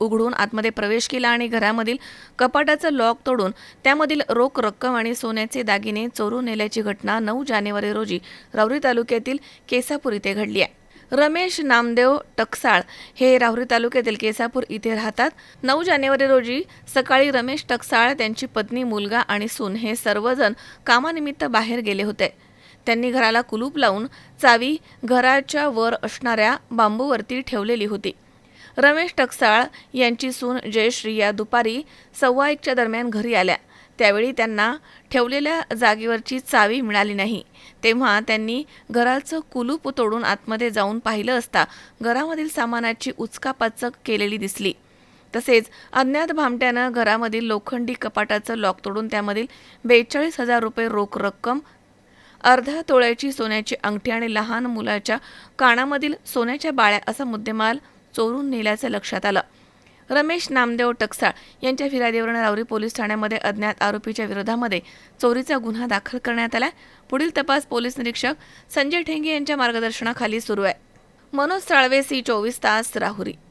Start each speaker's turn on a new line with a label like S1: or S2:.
S1: उघडून आतमध्ये प्रवेश केला आणि घरामधील कपाटाचं लॉक तोडून त्यामधील रोख रक्कम आणि सोन्याचे दागिने चोरून नेल्याची घटना नऊ जानेवारी रोजी राहुरी तालुक्यातील केसापूर इथे घडली आहे. रमेश नामदेव टकसाळ हे राहुरी तालुक्यातील केसापूर इथे राहतात. नऊ जानेवारी रोजी सकाळी रमेश टकसाळ त्यांची पत्नी मुलगा आणि सून हे सर्वजण कामानिमित्त बाहेर गेले होते. त्यांनी घराला कुलूप लावून चावी घराच्या वर असणाऱ्या बांबूवरती ठेवलेली होती. रमेश टकसाळ यांची सून जयश्री या दुपारी सव्वा एकच्या दरम्यान घरी आल्या. त्यावेळी त्यांना ठेवलेल्या जागेवरची चावी मिळाली नाही. तेव्हा त्यांनी घराचं कुलूप तोडून आतमध्ये जाऊन पाहिलं असता घरामधील सामानाची उचकापाचक केलेली दिसली. तसेच अज्ञात भामट्यानं घरामधील लोखंडी कपाटाचं लॉक तोडून त्यामधील बेचाळीस हजार रुपये रोख रक्कम अर्ध्या तोळ्याची सोन्याची अंगठी आणि लहान मुलाच्या कानामधील सोन्याच्या बाळ्या असा मुद्देमाल चोरून नेल्याचं लक्षात आलं. रमेश नामदेव टकसाळ यांच्या फिर्यादीवरून रावरी पोलीस ठाण्यामध्ये अज्ञात आरोपीच्या विरोधामध्ये चोरीचा गुन्हा दाखल करण्यात आलाय पुढील तपास पोलीस निरीक्षक संजय ठेंगे यांच्या मार्गदर्शनाखाली सुरू आहे. मनोज साळवे सी चोवीस तास राहुरी.